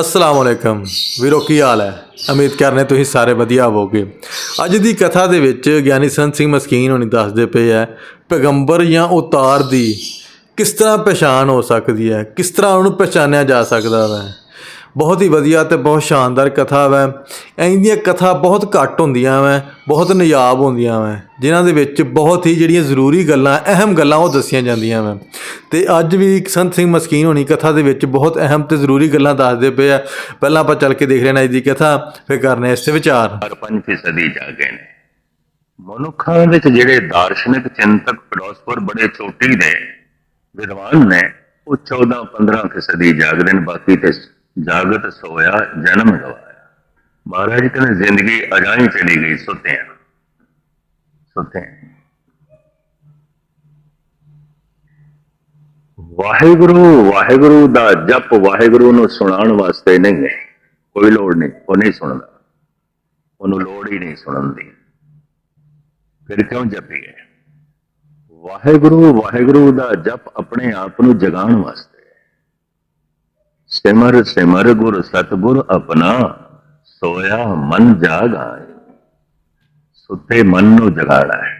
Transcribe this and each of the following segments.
ਅਸਲਾਮ ਅਲੈਕਮ। ਵੀਰੋ, ਕੀ ਹਾਲ ਹੈ? ਉਮੀਦ ਕਰਨੇ ਤੁਸੀਂ ਸਾਰੇ ਵਧੀਆ ਹੋਵੋਗੇ। ਅੱਜ ਦੀ ਕਥਾ ਦੇ ਵਿੱਚ ਗਿਆਨੀ ਸੰਤ ਸਿੰਘ ਮਸਕੀਨ ਹੋਣੀ ਦੱਸਦੇ ਪਏ ਹੈ, ਪੈਗੰਬਰ ਜਾਂ ਉਤਾਰ ਦੀ ਕਿਸ ਤਰ੍ਹਾਂ ਪਛਾਣ ਹੋ ਸਕਦੀ ਹੈ? ਕਿਸ ਤਰ੍ਹਾਂ ਉਹਨੂੰ ਪਛਾਣਿਆ ਜਾ ਸਕਦਾ ਹੈ? ਬਹੁਤ ਹੀ ਵਧੀਆ ਤੇ ਬਹੁਤ ਸ਼ਾਨਦਾਰ ਕਥਾ ਵੈ। ਇਹਦੀਆਂ ਕਥਾ ਬਹੁਤ ਘੱਟ ਹੁੰਦੀਆਂ ਵੈ, ਬਹੁਤ ਨਿਯਾਬ ਹੁੰਦੀਆਂ ਵੈ, ਜਿਨ੍ਹਾਂ ਦੇ ਵਿੱਚ ਬਹੁਤ ਹੀ ਜਿਹੜੀਆਂ ਜ਼ਰੂਰੀ ਗੱਲਾਂ, ਅਹਿਮ ਗੱਲਾਂ ਉਹ ਦੱਸੀਆਂ ਜਾਂਦੀਆਂ ਵੈ। ਤੇ ਅੱਜ ਵੀ ਸੰਤ ਸਿੰਘ ਮਸਕੀਨ ਹੋਣੀ ਕਥਾ ਦੇ ਵਿੱਚ ਬਹੁਤ ਅਹਿਮ ਤੇ ਜ਼ਰੂਰੀ ਗੱਲਾਂ ਦੱਸਦੇ ਪਏ ਆ। ਪਹਿਲਾਂ ਆਪਾਂ ਚੱਲ ਕੇ ਦੇਖ ਲੈਣਾ ਇਸ ਦੀ ਕਥਾ, ਫਿਰ ਕਰਨੇ ਇਸ ਤੇ ਵਿਚਾਰ। ਹਰ 5% ਜਾ ਗਏ ਨੇ। ਮਨੁੱਖਾਂ ਵਿੱਚ ਜਿਹੜੇ ਦਾਰਸ਼ਨਿਕ ਚਿੰਤਕ ਫਿਲਾਸਫਰ ਬੜੇ ਚੋਟੀ ਨੇ ਵਿਦਵਾਨ ਨੇ, ਉਹ 14 15% ਜਾਗਦੇ ਨੇ, ਬਾਕੀ ਤੇ ਜਾਗਤ ਸੋਇਆ, ਜਨਮ ਗਵਾਇਆ। ਮਹਾਰਾਜ ਕਹਿੰਦੇ, ਜ਼ਿੰਦਗੀ ਅਜਾਈ ਚਲੀ ਗਈ ਸੁੱਤਿਆਂ ਸੁੱਤਿਆਂ ਵਾਹਿਗੁਰੂ ਵਾਹਿਗੁਰੂ ਦਾ ਜਪ ਵਾਹਿਗੁਰੂ ਨੂੰ ਸੁਣਾਉਣ ਵਾਸਤੇ ਨਹੀਂ ਹੈ। ਕੋਈ ਲੋੜ ਨਹੀਂ, ਉਹ ਨਹੀਂ ਸੁਣਦਾ। ਉਹਨੂੰ ਲੋੜ ਹੀ ਨਹੀਂ ਸੁਣਨ ਦੀ। ਫਿਰ ਕਿਉਂ ਜਪੀਏ? ਵਾਹਿਗੁਰੂ ਵਾਹਿਗੁਰੂ ਦਾ ਜਪ ਆਪਣੇ ਆਪ ਨੂੰ ਜਗਾਉਣ ਵਾਸਤੇ। ਸਿਮਰ ਸਿਮਰ ਗੁਰ ਸਤਗੁਰ ਆਪਣਾ, ਸੋਇਆ ਮਨ ਜਾਗ ਸੁੱਤੇ ਮਨ ਨੂੰ ਜਗਾਣਾ ਹੈ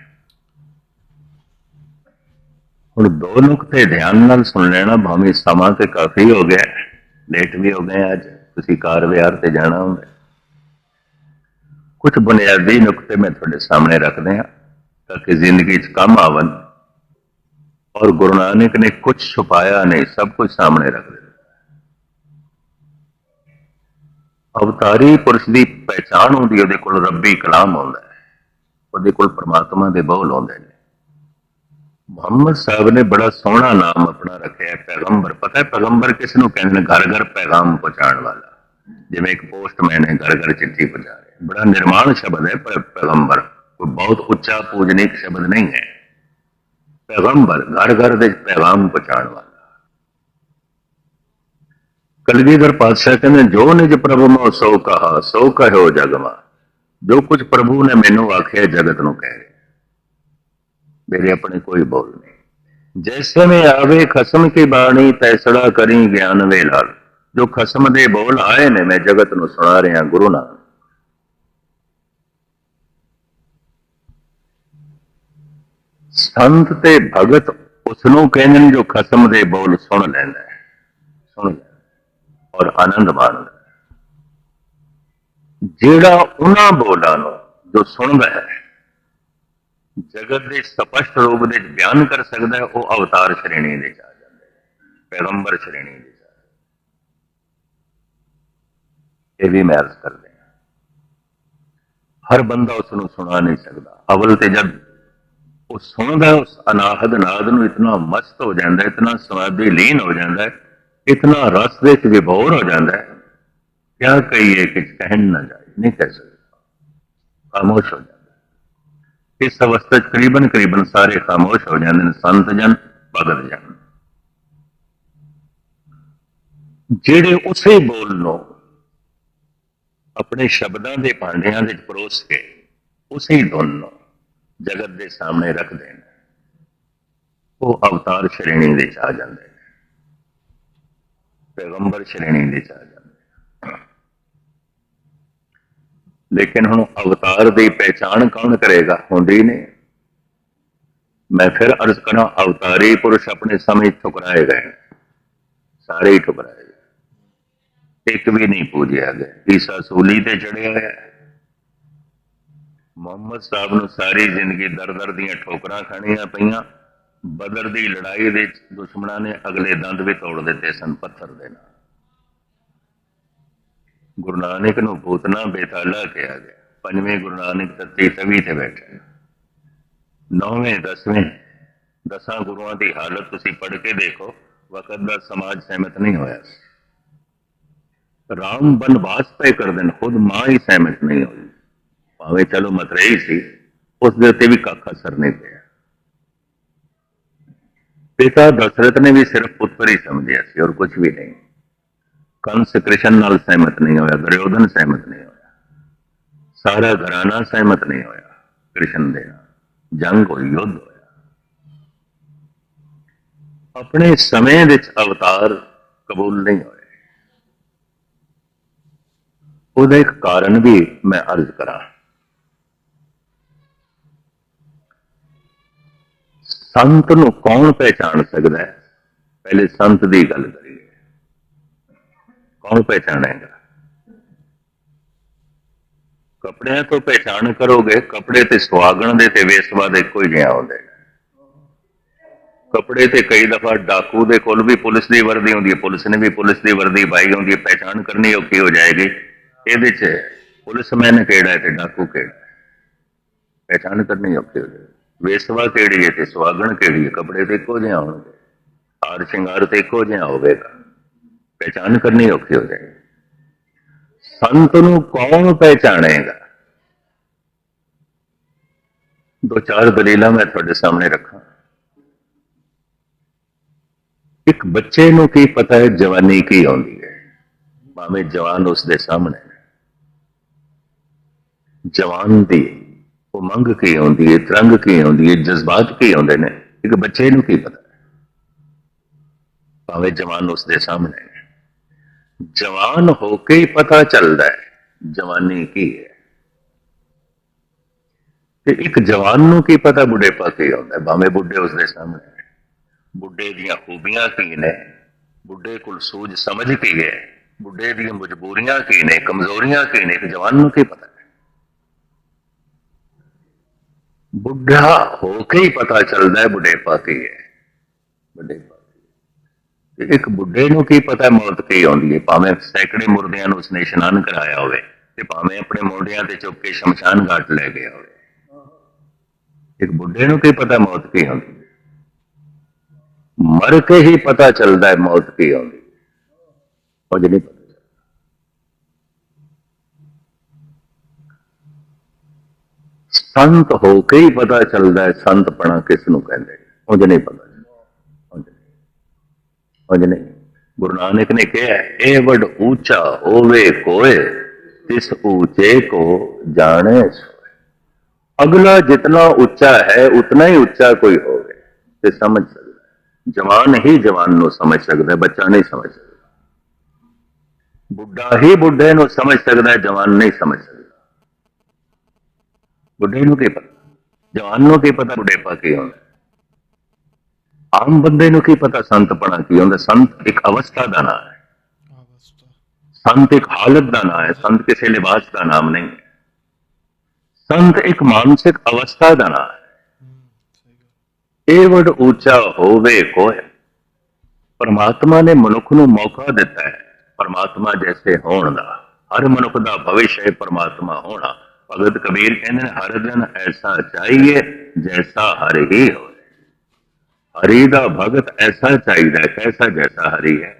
ਹੁਣ ਦੋ ਨੁਕਤੇ ਧਿਆਨ ਨਾਲ ਸੁਣ ਲੈਣਾ, ਭਾਵੇਂ ਸਮਾਂ ਤੇ ਕਾਫੀ ਹੋ ਗਿਆ ਲੇਟ ਵੀ ਹੋ ਗਏ ਅੱਜ, ਤੁਸੀਂ ਕਾਰ ਵਿਹਾਰ ਤੇ ਜਾਣਾ ਹੁੰਦਾ ਕੁਝ ਬੁਨਿਆਦੀ ਨੁਕਤੇ ਮੈਂ ਤੁਹਾਡੇ ਸਾਹਮਣੇ ਰੱਖਦੇ ਹਾਂ, ਤਾਂ ਕਿ ਜ਼ਿੰਦਗੀ 'ਚ ਕੰਮ ਆਵਣ। ਔਰ ਗੁਰੂ ਨਾਨਕ ਨੇ ਕੁਝ ਛੁਪਾਇਆ ਨਹੀਂ, ਸਭ ਕੁਝ ਸਾਹਮਣੇ ਰੱਖ ਦਿੱਤਾ ਅਵਤਾਰੀ ਪੁਰਸ਼ ਦੀ ਪਹਿਚਾਣ ਹੁੰਦੀ ਉਹਦੇ ਕੋਲ ਰੱਬੀ ਕਲਾਮ ਆਉਂਦਾ ਹੈ। ਉਹਦੇ ਕੋਲ ਪਰਮਾਤਮਾ ਦੇ ਬੋਲ ਆਉਂਦੇ ਨੇ। ਮੁਹੰਮਦ ਸਾਹਿਬ ਨੇ ਬੜਾ ਸੋਹਣਾ ਨਾਮ ਆਪਣਾ ਰੱਖਿਆ ਪੈਗੰਬਰ। ਪਤਾ ਹੈ ਪੈਗੰਬਰ ਕਿਸ ਨੂੰ ਕਹਿੰਦੇ ਨੇ? ਘਰ ਘਰ ਪੈਗਾਮ ਪਹੁੰਚਾਉਣ ਵਾਲਾ। ਜਿਵੇਂ ਇੱਕ ਪੋਸਟਮੈਨ ਹੈ ਘਰ ਘਰ ਚਿੱਠੀ ਪਹੁੰਚਾ ਰਿਹਾ ਬੜਾ ਨਿਰਮਾਣ ਸ਼ਬਦ ਹੈ ਪੈਗੰਬਰ। ਕੋਈ ਬਹੁਤ ਉੱਚਾ ਪੂਜਨੀਕ ਸ਼ਬਦ ਨਹੀਂ ਹੈ। ਪੈਗੰਬਰ ਘਰ ਘਰ ਦੇ ਪੈਗਾਮ ਪਹੁੰਚਾਉਣ ਵਾਲਾ। ਕਲਗੀਧਰ ਪਾਤਸ਼ਾਹ ਕਹਿੰਦੇ, ਜੋ ਨਿਜ ਪ੍ਰਭੂ ਮੋ ਸੋ ਕਹਾ, ਸੋ ਕਹਿਓ ਜਗਮਾ। ਜੋ ਕੁਝ ਪ੍ਰਭੂ ਨੇ ਮੈਨੂੰ ਆਖਿਆ, ਜਗਤ ਨੂੰ ਕਹਿ ਰਿਹਾ। ਮੇਰੇ ਆਪਣੇ ਕੋਈ ਬੋਲ ਨਹੀਂ। ਜੈਸੇ ਮੈਂ ਆਵੇ, ਖਸਮ ਕੀ ਬਾਣੀ, ਤੈਸੜਾ ਕਰੀ ਗਿਆਨ ਵੇਲਾ। ਜੋ ਖਸਮ ਦੇ ਬੋਲ ਆਏ ਨੇ, ਮੈਂ ਜਗਤ ਨੂੰ ਸੁਣਾ ਰਿਹਾ, ਗੁਰੂ ਨਾਲ ਸੰਤ ਤੇ ਭਗਤ ਉਸ ਨੂੰ ਕਹਿੰਦੇ ਨੇ, ਜੋ ਖਸਮ ਦੇ ਬੋਲ ਸੁਣ ਲੈਂਦਾ ਸੁਣ ਲੈਂਦਾ ਔਰ ਆਨੰਦ ਮਾਣਦਾ ਜਿਹੜਾ ਉਹਨਾਂ ਬੋਲਾਂ ਨੂੰ ਜੋ ਸੁਣਦਾ ਹੈ, ਜਗਤ ਦੇ ਸਪਸ਼ਟ ਰੂਪ ਦੇ ਬਿਆਨ ਕਰ ਸਕਦਾ ਹੈ, ਉਹ ਅਵਤਾਰ ਸ਼੍ਰੇਣੀ ਦੇ ਚ ਜਾਂਦਾ ਹੈ, ਪੈਗੰਬਰ ਸ਼੍ਰੇਣੀ ਦੇ ਚ ਇਹ ਵੀ ਮੈਂ ਅਰਜ਼ ਕਰਦੇ ਹਾਂ। ਹਰ ਬੰਦਾ ਉਸ ਨੂੰ ਸੁਣਾ ਨਹੀਂ ਸਕਦਾ। ਅਵਲ ਤੇ ਜਦ ਉਹ ਸੁਣਦਾ ਉਸ ਅਨਾਹਦ ਨਾਦ ਨੂੰ ਇਤਨਾ ਮਸਤ ਹੋ ਜਾਂਦਾ ਹੈ, ਇਤਨਾ ਸਮਾਧੀ ਲੀਨ ਹੋ ਜਾਂਦਾ ਹੈ ਇਤਨਾ ਰਸ ਦੇ ਵਿੱਚ ਵਿਭੋਰ ਹੋ ਜਾਂਦਾ ਹੈ ਕਿਆ ਕਹੀਏ ਕਿ ਕਹਿਣ ਨਾ ਜਾਏ ਨਹੀਂ ਕਹਿ ਸਕਦਾ ਖਾਮੋਸ਼ ਹੋ ਜਾਂਦਾ ਇਸ ਅਵਸਥਾ 'ਚ ਕਰੀਬਨ ਕਰੀਬਨ ਸਾਰੇ ਖਾਮੋਸ਼ ਹੋ ਜਾਂਦੇ ਨੇ ਸੰਤ ਜਨ ਭਗਤ ਜਨ ਜਿਹੜੇ ਉਸੇ ਬੋਲ ਨੂੰ ਆਪਣੇ ਸ਼ਬਦਾਂ ਦੇ ਭਾਂਡਿਆਂ ਵਿੱਚ ਪਰੋਸ ਕੇ ਉਸੇ ਧੁਨ ਨੂੰ ਜਗਤ ਦੇ ਸਾਹਮਣੇ ਰੱਖਦੇ ਨੇ ਉਹ ਅਵਤਾਰ ਸ਼੍ਰੇਣੀ ਦੇ ਆ ਜਾਂਦੇ ਨੇ ਪੈਗੰਬਰ ਸ਼੍ਰੇਣੀ ਦੇ ਚ ਆ ਜਾਂਦੇ ਲੇਕਿਨ ਹੁਣ ਅਵਤਾਰ ਦੀ ਪਹਿਚਾਣ ਕੌਣ ਕਰੇਗਾ? ਹੁੰਦੀ ਨਹੀਂ। ਮੈਂ ਫਿਰ ਅਰਜ਼ ਕਰਾਂ, ਅਵਤਾਰੀ ਪੁਰਸ਼ ਆਪਣੇ ਸਮੇਂ ਠੁਕਰਾਏ ਗਏ। ਸਾਰੇ ਹੀ ਠੁਕਰਾਏ ਗਏ। ਇੱਕ ਵੀ ਨਹੀਂ ਪੂਜਿਆ ਗਿਆ। ਈਸਾ ਸੂਲੀ ਤੇ ਚੜਿਆ ਹੋਇਆ ਮੁਹੰਮਦ ਸਾਹਿਬ ਨੂੰ ਸਾਰੀ ਜ਼ਿੰਦਗੀ ਦਰ-ਦਰ ਦੀਆਂ ਠੋਕਰਾਂ ਖਾਣੀਆਂ ਪਈਆਂ। ਬਦਰ ਦੀ ਲੜਾਈ ਦੇ ਦੁਸ਼ਮਣਾਂ ਨੇ ਅਗਲੇ ਦੰਦ ਵੀ ਤੋੜ ਦਿੱਤੇ ਸਨ ਪੱਥਰ ਦੇ ਨਾਲ। ਗੁਰੂ ਨਾਨਕ ਨੂੰ ਭੂਤਨਾ ਬੇਤਾਲਾ ਕਿਹਾ ਗਿਆ। ਪੰਜਵੇਂ ਗੁਰੂ ਨਾਨਕ ਤੱਤੀ ਤਵੀ ਤੇ ਬੈਠੇ ਨੌਵੇਂ, ਦਸਵੇਂ, ਦਸਾਂ ਗੁਰੂਆਂ ਦੀ ਹਾਲਤ ਤੁਸੀਂ ਪੜ੍ਹ ਕੇ ਦੇਖੋ, ਵਕਤ ਦਾ ਸਮਾਜ ਸਹਿਮਤ ਨਹੀਂ ਹੋਇਆ ਰਾਮ ਬਨਵਾਸ ਤੈ ਕਰ ਦੇਣ ਖੁਦ ਮਾਂ ਹੀ ਸਹਿਮਤ ਨਹੀਂ ਹੋਈ। ਭਾਵੇਂ ਚਲੋ ਮਤਰੇਈ ਸੀ, ਉਸ ਦੇ ਉੱਤੇ ਵੀ ਕੱਖ ਅਸਰ ਨਹੀਂ ਪਿਆ। ਪਿਤਾ ਦਸ਼ਰਥ ਨੇ ਵੀ ਸਿਰਫ ਪੁੱਤਰ ਹੀ ਸਮਝਿਆ ਸੀ ਔਰ ਕੁਝ ਵੀ ਨਹੀਂ। ਕੰਸ ਕ੍ਰਿਸ਼ਨ ਨਾਲ ਸਹਿਮਤ ਨਹੀਂ ਹੋਇਆ, ਦੁਰਯੋਧਨ ਸਹਿਮਤ ਨਹੀਂ ਹੋਇਆ। ਸਾਰਾ ਘਰਾਣਾ ਸਹਿਮਤ ਨਹੀਂ ਹੋਇਆ ਕ੍ਰਿਸ਼ਨ ਦੇ ਨਾਲ। ਜੰਗ ਹੋਈ, ਯੁੱਧ ਹੋਇਆ। ਆਪਣੇ ਸਮੇਂ ਵਿੱਚ ਅਵਤਾਰ ਕਬੂਲ ਨਹੀਂ ਹੋਏ। ਉਹਦਾ ਇੱਕ ਕਾਰਨ ਵੀ ਮੈਂ ਅਰਜ਼ ਕਰਾਂ। ਸੰਤ ਨੂੰ ਕੌਣ ਪਹਿਚਾਨ ਸਕਦਾ ਹੈ? ਪਹਿਲੇ ਸੰਤ ਦੀ ਗੱਲ ਕਰੀਏ। ਕੌਣ ਪਹਿਚਾਣੇਗਾ? ਕੱਪੜਿਆਂ ਤੋਂ ਪਹਿਚਾਨ ਕਰੋਗੇ, ਕੱਪੜੇ ਤੇ ਸੁਹਾਗਣ ਦੇ ਤੇ ਵੇਸਵਾ ਦੇ ਇੱਕੋ ਹੀ ਜਿਹਾ ਹੁੰਦੇ। ਨੇ। ਕੱਪੜੇ ਤੇ ਕਈ ਦਫਾ ਡਾਕੂ ਦੇ ਕੋਲ ਵੀ ਪੁਲਿਸ ਦੀ ਵਰਦੀ ਹੁੰਦੀ ਹੈ, ਪੁਲਿਸ ਨੇ ਵੀ ਪੁਲਿਸ ਦੀ ਵਰਦੀ ਪਾਈ ਹੁੰਦੀ ਹੈ ਪਹਿਚਾਨ ਕਰਨੀ ਔਖੀ ਹੋ ਜਾਏਗੀ। ਇਹਦੇ ਚ ਪੁਲਿਸਮੈਨ ਕਿਹੜਾ ਹੈ ਤੇ ਡਾਕੂ ਕਿਹੜਾ ਹੈ? ਪਹਿਚਾਨ ਕਰਨੀ ਔਖੀ ਹੋ ਜਾਏਗੀ। ਵੇਸਵਾ ਕਿਹੜੀ ਹੈ ਤੇ ਸੁਹਾਗਣ ਕਿਹੜੀ ਹੈ? ਕੱਪੜੇ ਤੇ ਇੱਕੋ ਜਿਹੇ ਹੋਣਗੇ। ਹਾਰ ਸ਼ਿੰਗਾਰ ਤੇ ਇੱਕੋ ਜਿਹਾ ਹੋਵੇਗਾ। ਪਹਿਚਾਨ ਕਰਨੀ ਔਖੀ ਹੋ ਜਾਏਗੀ। ਸੰਤ ਨੂੰ ਕੌਣ ਪਹਿਚਾਣੇਗਾ? ਦੋ ਚਾਰ ਦਲੀਲਾਂ ਮੈਂ ਤੁਹਾਡੇ ਸਾਹਮਣੇ ਰੱਖਾਂ। ਇੱਕ ਬੱਚੇ ਨੂੰ ਕੀ ਪਤਾ ਹੈ ਜਵਾਨੀ ਕੀ ਆਉਂਦੀ ਹੈ? ਭਾਵੇਂ ਜਵਾਨ ਉਸ ਦੇ ਸਾਹਮਣੇ ਜਵਾਨ ਦੀ ਉਮੰਗ ਕੀ ਆਉਂਦੀ ਹੈ ਤਰੰਗ ਕੀ ਆਉਂਦੀ ਹੈ ਜਜ਼ਬਾਤ ਕੀ ਆਉਂਦੇ ਨੇ? ਇੱਕ ਬੱਚੇ ਨੂੰ ਕੀ ਪਤਾ? ਭਾਵੇਂ ਜਵਾਨ ਉਸ ਦੇ ਸਾਹਮਣੇ ਜਵਾਨ ਹੋ ਕੇ ਹੀ ਪਤਾ ਚੱਲਦਾ ਹੈ, ਜਵਾਨੀ ਕੀ ਹੈ। ਤੇ ਇੱਕ ਜਵਾਨ ਨੂੰ ਕੀ ਪਤਾ ਬੁਢੇਪਾ ਕੀ ਹੁੰਦਾ ਹੈ? ਭਾਵੇਂ ਬੁੱਢੇ ਉਸ ਦੇ ਸਾਹਮਣੇ ਬੁੱਢੇ ਦੀਆਂ ਖੂਬੀਆਂ ਕੀ ਨੇ? ਬੁੱਢੇ ਕੋਲ ਸੂਝ ਸਮਝ ਕੀ ਹੈ? ਬੁੱਢੇ ਦੀਆਂ ਮਜਬੂਰੀਆਂ ਕੀ ਨੇ? ਕਮਜ਼ੋਰੀਆਂ ਕੀ ਨੇ? ਇੱਕ ਜਵਾਨ ਨੂੰ ਕੀ ਪਤਾ ਬੁੱਢਾ ਹੋ ਕੇ ਹੀ ਪਤਾ ਚੱਲਦਾ ਹੈ ਬੁਢੇਪਾ ਕੀ ਹੈ ਬੁਢੇਪਾ ਤੇ ਇੱਕ ਬੁੱਢੇ ਨੂੰ ਕੀ ਪਤਾ ਮੌਤ ਕੀ ਆਉਂਦੀ ਹੈ? ਭਾਵੇਂ ਸੈਂਕੜੇ ਮੁਰਦਿਆਂ ਨੂੰ ਉਸਨੇ ਇਸ਼ਨਾਨ ਕਰਾਇਆ ਹੋਵੇ ਤੇ ਭਾਵੇਂ ਆਪਣੇ ਮੋਢਿਆਂ ਤੇ ਚੁੱਕ ਕੇ ਸ਼ਮਸ਼ਾਨ ਘਾਟ ਲੈ ਗਿਆ ਹੋਵੇ। ਇੱਕ ਬੁੱਢੇ ਨੂੰ ਕੀ ਪਤਾ ਮੌਤ ਕੀ ਆਉਂਦੀ ਮਰ ਕੇ ਹੀ ਪਤਾ ਚੱਲਦਾ ਹੈ ਮੌਤ ਕੀ ਆਉਂਦੀ ਹੈ। ਕੁਝ ਨਹੀਂ ਪਤਾ ਚੱਲਦਾ। ਸੰਤ ਹੋ ਕੇ ਹੀ ਪਤਾ ਚੱਲਦਾ ਹੈ, ਸੰਤ ਪਣਾ ਕਿਸ ਨੂੰ ਕਹਿੰਦੇ ਕੁਝ ਨਹੀਂ ਪਤਾ ਉਂਝ ਨਹੀਂ। ਨਹੀਂ। ਗੁਰੂ ਨਾਨਕ ਨੇ ਕਿਹਾ, ਇਹ ਵੱਡ ਉੱਚਾ ਹੋਵੇ ਕੋਏ ਇਸ ਉੱਚੇ ਕੋ ਜਾਣੇ ਅਗਲਾ ਜਿਤਨਾ ਉੱਚਾ ਹੈ, ਉਤਨਾ ਹੀ ਉੱਚਾ ਕੋਈ ਹੋਵੇ। ਤੇ ਸਮਝ ਸਕਦਾ ਜਵਾਨ ਹੀ ਜਵਾਨ ਨੂੰ ਸਮਝ ਸਕਦਾ ਬੱਚਾ ਨਹੀਂ ਸਮਝ ਸਕਦਾ। ਬੁੱਢਾ ਹੀ ਬੁੱਢੇ ਨੂੰ ਸਮਝ ਸਕਦਾ ਜਵਾਨ ਨਹੀਂ ਸਮਝ ਸਕਦਾ। ਬੁੱਢੇ ਨੂੰ ਕੀ ਪਤਾ? ਜਵਾਨ ਨੂੰ ਕੀ ਪਤਾ ਬੁਢੇਪਾ ਕੀ ਹੁੰਦਾ? ਆਮ ਬੰਦੇ ਨੂੰ ਕੀ ਪਤਾ ਸੰਤਪਣਾ ਕੀ ਹੁੰਦਾ ਸੰਤ ਇੱਕ ਅਵਸਥਾ ਦਾ ਨਾਮ ਹੈ। ਸੰਤ ਇੱਕ ਹਾਲਤ ਦਾ ਨਾਮ ਹੈ। ਸੰਤ ਕਿਸੇ ਲਿਬਾਸ ਦਾ ਨਾਮ ਨਹੀਂ ਹੈ। ਸੰਤ ਇੱਕ ਮਾਨਸਿਕ ਅਵਸਥਾ ਦਾ ਨਾਮ ਹੈ। ਇਹ ਵਡ ਉੱਚਾ ਹੋਵੇ ਕੋਇ ਪਰਮਾਤਮਾ ਨੇ ਮਨੁੱਖ ਨੂੰ ਮੌਕਾ ਦਿੱਤਾ ਹੈ। ਪਰਮਾਤਮਾ ਜੈਸੇ ਹੋਣ ਦਾ। ਹਰ ਮਨੁੱਖ ਦਾ ਭਵਿੱਖ ਹੈ ਪਰਮਾਤਮਾ ਹੋਣਾ। ਭਗਤ ਕਬੀਰ ਕਹਿੰਦੇ ਨੇ ਹਰ ਦਿਨ ਐਸਾ ਚਾਹੀਏ ਜੈਸਾ ਹਰ ਹੀ ਹੋਵੇ ਹਰੀ ਦਾ ਭਗਤ ਐਸਾ ਚਾਹੀਦਾ ਹੈ ਕੈਸਾ ਜੈਸਾ ਹਰੀ ਹੈ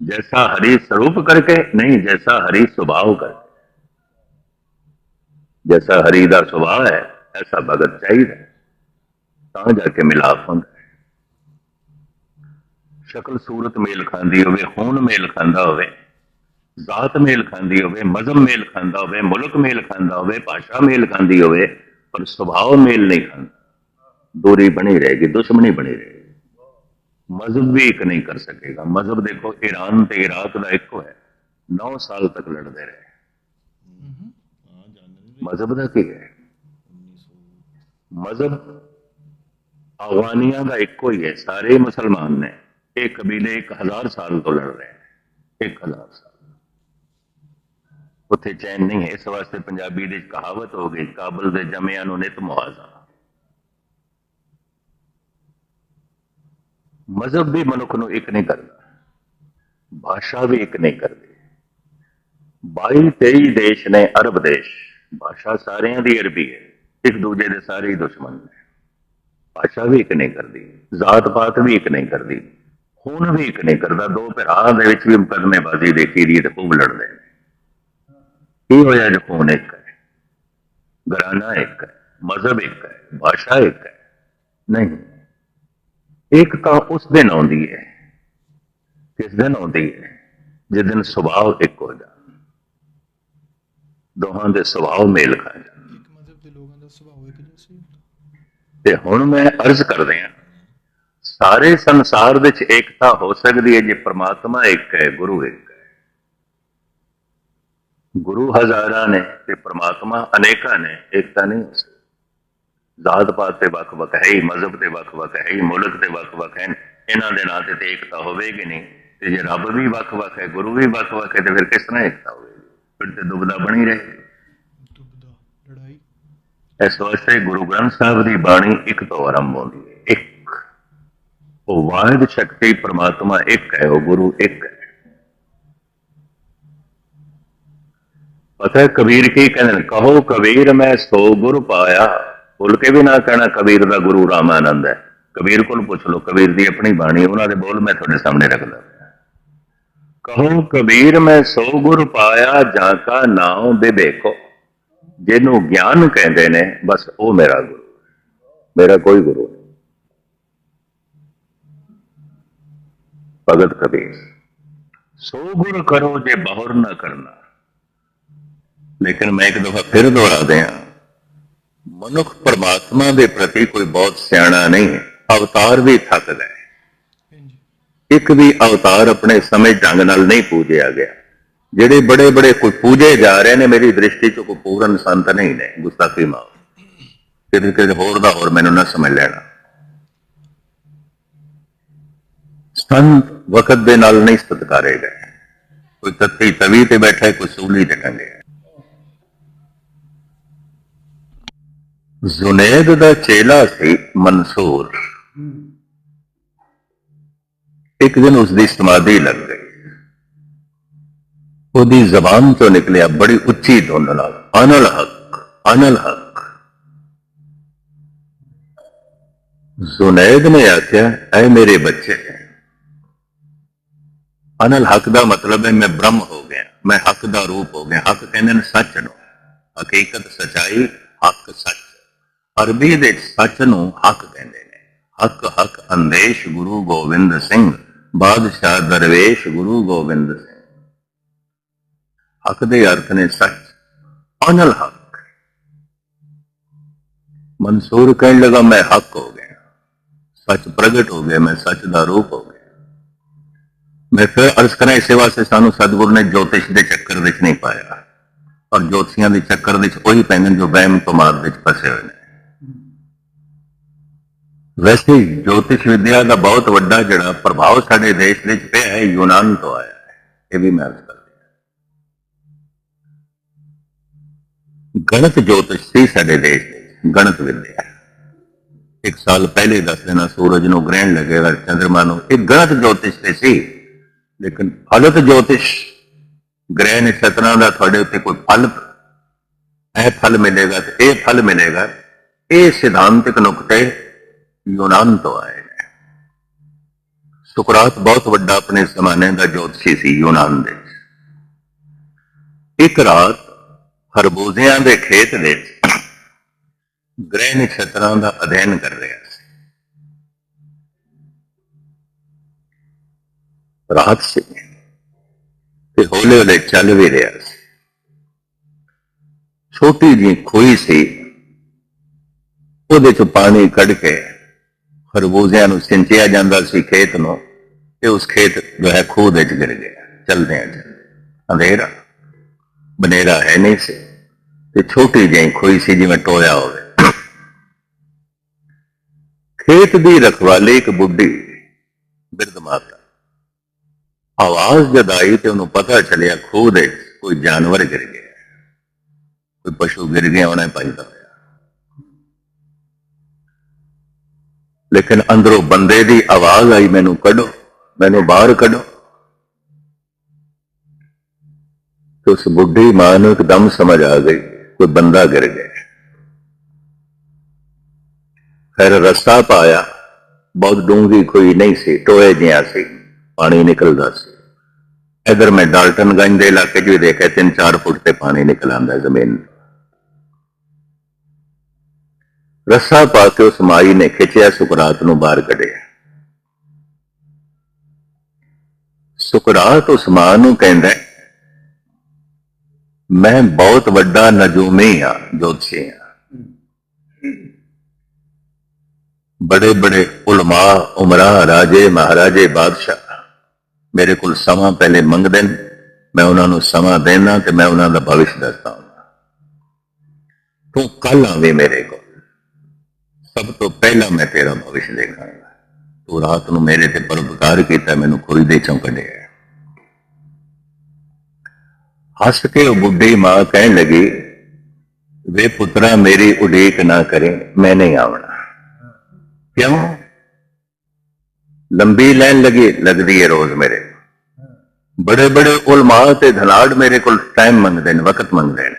ਜੈਸਾ ਹਰੀ ਸਰੂਪ ਕਰਕੇ ਨਹੀਂ ਜੈਸਾ ਹਰੀ ਸੁਭਾਅ ਕਰਕੇ ਜੈਸਾ ਹਰੀ ਦਾ ਸੁਭਾਅ ਹੈ ਐਸਾ ਭਗਤ ਚਾਹੀਦਾ ਹੈ। ਤਾਂ ਜਾ ਕੇ ਮਿਲਾਪ ਹੁੰਦਾ ਹੈ ਸ਼ਕਲ ਸੂਰਤ ਮੇਲ ਖਾਂਦੀ ਹੋਵੇ ਹੋਣ ਮੇਲ ਖਾਂਦਾ ਹੋਵੇ ਜ਼ਾਤ ਮੇਲ ਖਾਂਦੀ ਹੋਵੇ, ਮਜ਼ਹਬ ਮੇਲ ਖਾਂਦਾ ਹੋਵੇ, ਮੁਲਕ ਮੇਲ ਖਾਂਦਾ ਹੋਵੇ, ਭਾਸ਼ਾ ਮੇਲ ਖਾਂਦੀ ਹੋਵੇ, ਪਰ ਸੁਭਾਅ ਮੇਲ ਨਹੀਂ ਖਾਂਦਾ। ਦੂਰੀ ਬਣੀ ਰਹੇਗੀ, ਦੁਸ਼ਮਣੀ ਬਣੀ ਰਹੇਗੀ। ਮਜ਼ਹਬ ਵੀ ਇੱਕ ਨਹੀਂ ਕਰ ਸਕੇਗਾ। ਮਜ਼ਹਬ ਦੇਖੋ, ਈਰਾਨ ਤੇ ਇਰਾਕ ਦਾ ਇੱਕੋ ਹੈ। 9 ਸਾਲ ਤੱਕ ਲੜਦੇ ਰਹੇ। ਮਜ਼ਹਬ ਦਾ ਕੀ ਹੈ? ਮਜ਼ਹਬ ਅਫਗਾਨੀਆਂ ਦਾ ਇੱਕੋ ਹੀ ਹੈ। ਸਾਰੇ ਮੁਸਲਮਾਨ ਨੇ। ਇਹ ਕਬੀਲੇ 1000 ਸਾਲ ਤੋਂ ਲੜ ਰਹੇ ਨੇ। 1000 ਸਾਲ। ਉੱਥੇ ਚੈਨ ਨਹੀਂ ਹੈ। ਇਸ ਵਾਸਤੇ ਪੰਜਾਬੀ ਦੀ ਕਹਾਵਤ ਹੋ ਗਈ, ਕਾਬਲ ਦੇ ਜਮਿਆਂ ਨੂੰ ਨਿਤ ਮੁਆਜ਼ਾ ਮਜ਼ਹਬ ਵੀ ਮਨੁੱਖ ਨੂੰ ਇੱਕ ਨਹੀਂ ਕਰਦਾ, ਭਾਸ਼ਾ ਵੀ ਇੱਕ ਨਹੀਂ ਕਰਦੀ। 22 23 ਦੇਸ਼ ਨੇ ਅਰਬ ਦੇਸ਼, ਭਾਸ਼ਾ ਸਾਰਿਆਂ ਦੀ ਅਰਬੀ ਹੈ, ਇੱਕ ਦੂਜੇ ਦੇ ਸਾਰੇ ਹੀ ਦੁਸ਼ਮਣ ਨੇ। ਭਾਸ਼ਾ ਵੀ ਇੱਕ ਨਹੀਂ ਕਰਦੀ, ਜ਼ਾਤ ਪਾਤ ਵੀ ਇੱਕ ਨਹੀਂ ਕਰਦੀ, ਖੂਨ ਵੀ ਇੱਕ ਨਹੀਂ ਕਰਦਾ, ਦੋ ਭਰਾਵਾਂ ਦੇ ਵਿੱਚ ਵੀ ਮੁਕਦਮੇਬਾਜ਼ੀ ਦੇਖੀ ਦੀ ਹੈ ਤੇ ਖੂਬ ਲੜਦੇ ਨੇ। ਕੀ ਹੋਇਆ ਜੋ ਖੂਨ ਇੱਕ ਹੈ ਘਰਾਨਾ ਇੱਕ ਹੈ ਮਜ਼ਹਬ ਇੱਕ ਹੈ ਭਾਸ਼ਾ ਇੱਕ ਹੈ। ਨਹੀਂ ਇੱਕ ਤਾਂ ਉਸ ਦਿਨ ਆਉਂਦੀ ਹੈ ਕਿਸ ਦਿਨ ਆਉਂਦੀ ਹੈ? ਜਿਸ ਦਿਨ ਸੁਭਾਅ ਇੱਕ ਹੋ ਜਾਣ ਦੋਹਾਂ ਦੇ ਸੁਭਾਅ ਮੇਲ ਖਾ ਜਾਣ। ਇੱਕ ਮਜ਼ਹਬ ਦੇ ਲੋਕਾਂ ਦਾ ਸੁਭਾਅ ਇੱਕ ਜਿਹਾ ਤੇ ਹੁਣ ਮੈਂ ਅਰਜ਼ ਕਰਦੇ ਹਾਂ ਸਾਰੇ ਸੰਸਾਰ ਵਿੱਚ ਏਕਤਾ ਹੋ ਸਕਦੀ ਹੈ ਜੇ ਪ੍ਰਮਾਤਮਾ ਇੱਕ ਹੈ ਗੁਰੂ ਇੱਕ ਹੈ। ਗੁਰੂ ਹਜ਼ਾਰਾਂ ਨੇ ਤੇ ਪ੍ਰਮਾਤਮਾ ਅਨੇਕਾਂ ਨੇ ਏਕਤਾ ਨਹੀਂ ਹੋ ਸਕਦੀ ਜ਼ਾਤ ਪਾਤ ਤੇ ਵੱਖ-ਵੱਖ ਹੈ ਹੀ ਮਜ਼ਹਬ ਤੇ ਵੱਖ-ਵੱਖ ਹੈ ਹੀ ਮੁਲਕ ਤੇ ਵੱਖ-ਵੱਖ ਹੈ ਇਹਨਾਂ ਦੇ ਨਾਂ ਤੇ ਤੇ ਏਕਤਾ ਹੋਵੇਗੀ ਨਹੀਂ। ਤੇ ਜੇ ਰੱਬ ਵੀ ਵੱਖ-ਵੱਖ ਹੈ ਗੁਰੂ ਵੀ ਵੱਖ-ਵੱਖ ਹੈ ਤੇ ਫਿਰ ਕਿਸ ਤਰ੍ਹਾਂ ਏਕਤਾ ਹੋਵੇਗੀ? ਫਿਰ ਤੇ ਦੁਬਦਾ ਬਣੀ ਰਹੇਗੀ। ਦੁਬਦਾ ਲੜਾਈ। ਇਸ ਵਾਸਤੇ ਗੁਰੂ ਗ੍ਰੰਥ ਸਾਹਿਬ ਦੀ ਬਾਣੀ ਇੱਕ ਤੋਂ ਆਰੰਭ ਹੁੰਦੀ ਹੈ। ਇੱਕ। ਉਹ ਵਾਹਿਦ ਸ਼ਕਤੀ ਪ੍ਰਮਾਤਮਾ ਇੱਕ ਹੈ ਉਹ ਗੁਰੂ ਇੱਕ ਹੈ। ਪਤਾ ਕਬੀਰ ਕੀ ਕਹਿੰਦੇ ਨੇ? ਕਹੋ ਕਬੀਰ ਮੈਂ ਸੋ ਗੁਰ ਪਾਇਆ। ਭੁੱਲ ਕੇ ਵੀ ਨਾ ਕਹਿਣਾ ਕਬੀਰ ਦਾ ਗੁਰੂ ਰਾਮਾਨੰਦ ਹੈ। ਕਬੀਰ ਕੋਲ ਪੁੱਛ ਲਓ, ਕਬੀਰ ਦੀ ਆਪਣੀ ਬਾਣੀ, ਉਹਨਾਂ ਦੇ ਬੋਲ ਮੈਂ ਤੁਹਾਡੇ ਸਾਹਮਣੇ ਰੱਖਦਾ। ਕਹੋ ਕਬੀਰ ਮੈਂ ਸੋ ਗੁਰ ਪਾਇਆ, ਜਾਂ ਕਾ ਨਾਮ ਬਿਬੇਕੋ ਜਿਹਨੂੰ ਗਿਆਨ ਕਹਿੰਦੇ ਨੇ, ਬਸ ਉਹ ਮੇਰਾ ਗੁਰੂ ਮੇਰਾ ਕੋਈ ਗੁਰੂ ਨਹੀਂ। ਭਗਤ ਕਬੀਰ, ਸੋ ਗੁਰ ਕਰੋ ਜੇ ਬਹੁਰ ਨਾ ਕਰਨਾ। ਲੇਕਿਨ ਮੈਂ ਇੱਕ ਦਫਾ ਫਿਰ ਦੁਹਰਾ ਦਿਆਂ ਮਨੁੱਖ ਪਰਮਾਤਮਾ ਦੇ ਪ੍ਰਤੀ ਕੋਈ ਬਹੁਤ ਸਿਆਣਾ ਨਹੀਂ ਹੈ ਅਵਤਾਰ ਵੀ ਥੱਕਦਾ ਹੈ। ਇੱਕ ਵੀ ਅਵਤਾਰ ਆਪਣੇ ਸਮੇਂ ਢੰਗ ਨਾਲ ਨਹੀਂ ਪੂਜਿਆ ਗਿਆ। ਜਿਹੜੇ ਬੜੇ ਬੜੇ ਕੋਈ ਪੂਜੇ ਜਾ ਰਹੇ ਨੇ, ਮੇਰੀ ਦ੍ਰਿਸ਼ਟੀ ਚ ਕੋਈ ਪੂਰਨ ਸੰਤ ਨਹੀਂ ਨੇ, ਗੁਸਤਾਖੀ ਮਾਂ। ਕਿਤੇ ਕਿਤੇ ਹੋਰ ਦਾ ਹੋਰ ਮੈਨੂੰ ਨਾ ਸਮਝ ਲੈਣਾ। ਸੰਤ ਵਕਤ ਦੇ ਨਾਲ ਨਹੀਂ ਸਤਕਾਰੇ ਗਏ। ਕੋਈ ਤੱਤੀ ਤਵੀ ਤੇ ਬੈਠਾ ਕੋਈ ਸੂਲੀ ਤੇ ਟੰਗੇ ਹੈ। ਜ਼ੁਨੈਦ ਦਾ ਚੇਲਾ ਸੀ ਮਨਸੂਰ। ਇੱਕ ਦਿਨ ਉਸ ਦੀ ਸਮਾਧੀ ਲੱਗ ਗਈ। ਉਹਦੀ ਜ਼ਬਾਨ ਤੋਂ ਨਿਕਲਿਆ ਬੜੀ ਉੱਚੀ ਧੁਨ ਨਾਲ, ਅਨਲ ਹਕ ਅਨਲ ਹਕ। ਜ਼ੁਨੈਦ ਨੇ ਆਖਿਆ, ਐ ਮੇਰੇ ਬੱਚੇ ਅਨਲ ਹਕ ਦਾ ਮਤਲਬ ਹੈ ਮੈਂ ਬ੍ਰਹਮ ਹੋ ਗਿਆ, ਮੈਂ ਹੱਕ ਦਾ ਰੂਪ ਹੋ ਗਿਆ। ਹੱਕ ਕਹਿੰਦੇ ਨੇ ਸੱਚ ਨੂੰ। ਹਕੀਕਤ ਸਚਾਈ, ਹੱਕ ਸੱਚ। ਅਰਬੀ ਦੇ ਸੱਚ ਨੂੰ ਹੱਕ ਕਹਿੰਦੇ ਨੇ। ਹੱਕ ਹੱਕ ਅੰਦੇਸ਼ ਗੁਰੂ ਗੋਬਿੰਦ ਸਿੰਘ, ਬਾਦਸ਼ਾਹ ਦਰਵੇਸ਼ ਗੁਰੂ ਗੋਬਿੰਦ ਸਿੰਘ। ਹੱਕ ਦੇ ਅਰਥ ਨੇ ਸੱਚ, ਅਨਲ ਹੱਕ। ਮਨਸੂਰ ਕਹਿਣ ਲਗਾ, ਮੈਂ ਹੱਕ ਹੋ ਗਿਆ। ਸੱਚ ਪ੍ਰਗਟ ਹੋ ਗਿਆ, ਮੈਂ ਸੱਚ ਦਾ ਰੂਪ ਹੋ ਗਿਆ। ਮੈਂ ਫਿਰ ਅਰਜ਼ ਕਰਾਂ, ਇਸੇ ਵਾਸਤੇ ਸਾਨੂੰ ਸਤਿਗੁਰ ਨੇ ਜੋਤਿਸ਼ ਦੇ ਚੱਕਰ ਵਿੱਚ ਨਹੀਂ ਪਾਇਆ। ਔਰ ਜੋਤਸ਼ੀਆਂ ਦੇ ਚੱਕਰ ਵਿੱਚ ਉਹੀ ਪੈਂਦੇ ਨੇ ਜੋ ਵਹਿਮ ਤੋਂ ਵਿੱਚ ਫਸੇ ਹੋਏ ਨੇ। ਵੈਸੇ ਜੋਤਿਸ਼ ਵਿਦਿਆ ਦਾ ਬਹੁਤ ਵੱਡਾ ਜਿਹੜਾ ਪ੍ਰਭਾਵ ਸਾਡੇ ਦੇਸ਼ ਵਿੱਚ ਪਿਆ ਹੈ ਯੂਨਾਨ ਤੋਂ ਆਇਆ ਹੈ ਇਹ ਵੀ ਮੈਂ ਅਰਜ਼ ਕਰਦਾ ਗਣਿਤ ਜੋਤਿਸ਼ ਸੀ ਸਾਡੇ ਦੇਸ਼ ਦੇ ਗਣਿਤ ਵਿਦਿਆ ਇੱਕ ਸਾਲ ਪਹਿਲੇ ਦੱਸ ਦੇਣਾ ਸੂਰਜ ਨੂੰ ਗ੍ਰਹਿਣ ਲੱਗੇਗਾ ਚੰ드ਰਮਾ ਨੂੰ ਇਹ ਗਣਿਤ ਜੋਤਿਸ਼ ਤੇ ਸੀ ਲੇਕਿਨ ਫਲਤ ਜੋਤਿਸ਼ ਗ੍ਰਹਿਣ ਨਛਤਰਾਂ ਦਾ ਤੁਹਾਡੇ ਉੱਤੇ ਕੋਈ ਫਲ ਇਹ ਫਲ ਮਿਲੇਗਾ ਤੇ ਇਹ ਫਲ ਮਿਲੇਗਾ ਇਹ ਸਿਧਾਂਤਿਕ ਨੁਕਤੇ ਯੂਨਾਨ ਤੋਂ ਆਏ ਨੇ। ਸੁਕਰਾਤ ਬਹੁਤ ਵੱਡਾ ਆਪਣੇ ਜ਼ਮਾਨੇ ਦਾ ਜੋਤਸ਼ੀ ਸੀ ਯੂਨਾਨ ਦੇ ਇੱਕ ਰਾਤ ਖਰਬੂਜ਼ਿਆਂ ਦੇ ਖੇਤ ਵਿੱਚ ਗ੍ਰਹਿ ਨਛਤਰਾਂ ਦਾ ਅਧਿਐਨ ਕਰ ਰਿਹਾ ਸੀ। ਰਾਤ ਸੀ ਤੇ ਹੌਲੇ ਹੌਲੇ ਚੱਲ ਵੀ ਰਿਹਾ ਸੀ। ਛੋਟੀ ਜਿਹੀ ਖੋਈ ਸੀ। ਉਹਦੇ ਚ ਪਾਣੀ ਕੱਢ ਕੇ ਖਰਬੂਜ਼ਿਆਂ ਨੂੰ ਸਿੰਚਿਆ ਜਾਂਦਾ ਸੀ ਖੇਤ ਨੂੰ ਤੇ ਉਸ ਖੇਤ ਜੋ ਹੈ ਖੂਹ ਦੇ ਵਿੱਚ ਗਿਰ ਗਿਆ। ਚਲਦੇ ਆ ਅੰਧੇਰਾ। ਬਨੇਰਾ ਹੈ ਨਹੀਂ ਸੀ ਤੇ ਛੋਟੀ ਜਿਹੀ ਖੋਈ ਸੀ ਜਿਵੇਂ ਟੋਇਆ ਹੋਵੇ। ਖੇਤ ਦੀ ਰਖਵਾਲੀ ਇੱਕ ਬੁੱਢੀ ਬਿਰਧ ਮਾਤਾ। ਆਵਾਜ਼ ਜਦ ਆਈ ਤੇ ਉਹਨੂੰ ਪਤਾ ਚੱਲਿਆ ਖੂਹ ਦੇ ਕੋਈ ਜਾਨਵਰ ਗਿਰ ਗਿਆ। ਕੋਈ ਪਸ਼ੂ ਗਿਰ ਗਿਆ ਉਹਨੇ ਪਾਈਦਾ ਹੋਇਆ ਲੇਕਿਨ ਅੰਦਰੋਂ ਬੰਦੇ ਦੀ ਆਵਾਜ਼ ਆਈ ਮੈਨੂੰ, ਕੱਢੋ, ਮੈਨੂੰ ਬਾਹਰ ਕੱਢੋ। ਤੇ ਉਸ ਬੁੱਢੀ ਮਾਂ ਨੂੰ ਇੱਕਦਮ ਸਮਝ ਆ ਗਈ ਕੋਈ ਬੰਦਾ ਗਿਰ ਗਿਆ। ਫਿਰ ਰਸਤਾ ਪਾਇਆ। ਬਹੁਤ ਡੂੰਘੀ ਕੋਈ ਨਹੀਂ ਸੀ, ਟੋਏ ਜਿਹਾ ਸੀ, ਪਾਣੀ ਨਿਕਲਦਾ ਸੀ। ਇਧਰ ਮੈਂ ਡਾਲਟਨ ਗੰਜ ਦੇ ਇਲਾਕੇ 'ਚ ਵੀ ਦੇਖਿਆ 3-4 ਫੁੱਟ ਤੇ ਪਾਣੀ ਨਿਕਲ ਆਉਂਦਾ ਜ਼ਮੀਨ ਰੱਸਾ ਪਾ ਕੇ ਉਸ ਮਾਈ ਨੇ ਖਿੱਚਿਆ, ਸੁਕਰਾਤ ਨੂੰ ਬਾਹਰ ਕੱਢਿਆ। ਸੁਕਰਾਤ ਉਸ ਮਾਂ ਨੂੰ ਕਹਿੰਦਾ, ਮੈਂ ਬਹੁਤ ਵੱਡਾ ਨਜੂਮੀ ਆ ਜੋਤਸ਼ੀ ਆ ਬੜੇ ਬੜੇ ਉਲਮਾ, ਉਮਰਾ, ਰਾਜੇ, ਮਹਾਰਾਜੇ, ਬਾਦਸ਼ਾਹ, ਮੇਰੇ ਕੋਲ ਸਮਾਂ ਪਹਿਲੇ ਮੰਗਦੇ ਨੇ। ਮੈਂ ਉਹਨਾਂ ਨੂੰ ਸਮਾਂ ਦੇਣਾ ਤੇ ਮੈਂ ਉਹਨਾਂ ਦਾ ਭਵਿੱਖ ਦੱਸਦਾ ਤੂੰ ਕੱਲ ਆਵੇਂ ਮੇਰੇ ਕੋਲ। ਸਭ ਤੋਂ ਪਹਿਲਾਂ ਮੈਂ ਤੇਰਾ ਭਵਿੱਖ ਦੇਖਾਂਗਾ। ਤੂੰ ਰਾਤ ਨੂੰ ਮੇਰੇ ਤੇ ਪਰਉਪਕਾਰ ਕੀਤਾ, ਮੈਨੂੰ ਕੋਈ ਦੇ ਚੋਂ ਕੱਢਿਆ। ਹੱਸ ਕੇ ਉਹ ਬੁੱਢੀ ਮਾਂ ਕਹਿਣ ਲੱਗੀ, ਵੇ ਪੁੱਤਰਾ, ਮੇਰੀ ਉਡੀਕ ਨਾ ਕਰੇ, ਮੈਂ ਨਹੀਂ ਆਉਣਾ ਕਿਉਂ? ਲੰਬੀ ਲਾਈਨ ਲੱਗੀ, ਲੱਗਦੀ ਹੈ ਰੋਜ਼ ਮੇਰੇ ਬੜੇ ਬੜੇ ਉਲਮਾ ਤੇ ਧਨਾੜ ਮੇਰੇ ਕੋਲ ਟਾਈਮ ਮੰਗਦੇ ਨੇ, ਵਕਤ ਮੰਗਦੇ ਨੇ।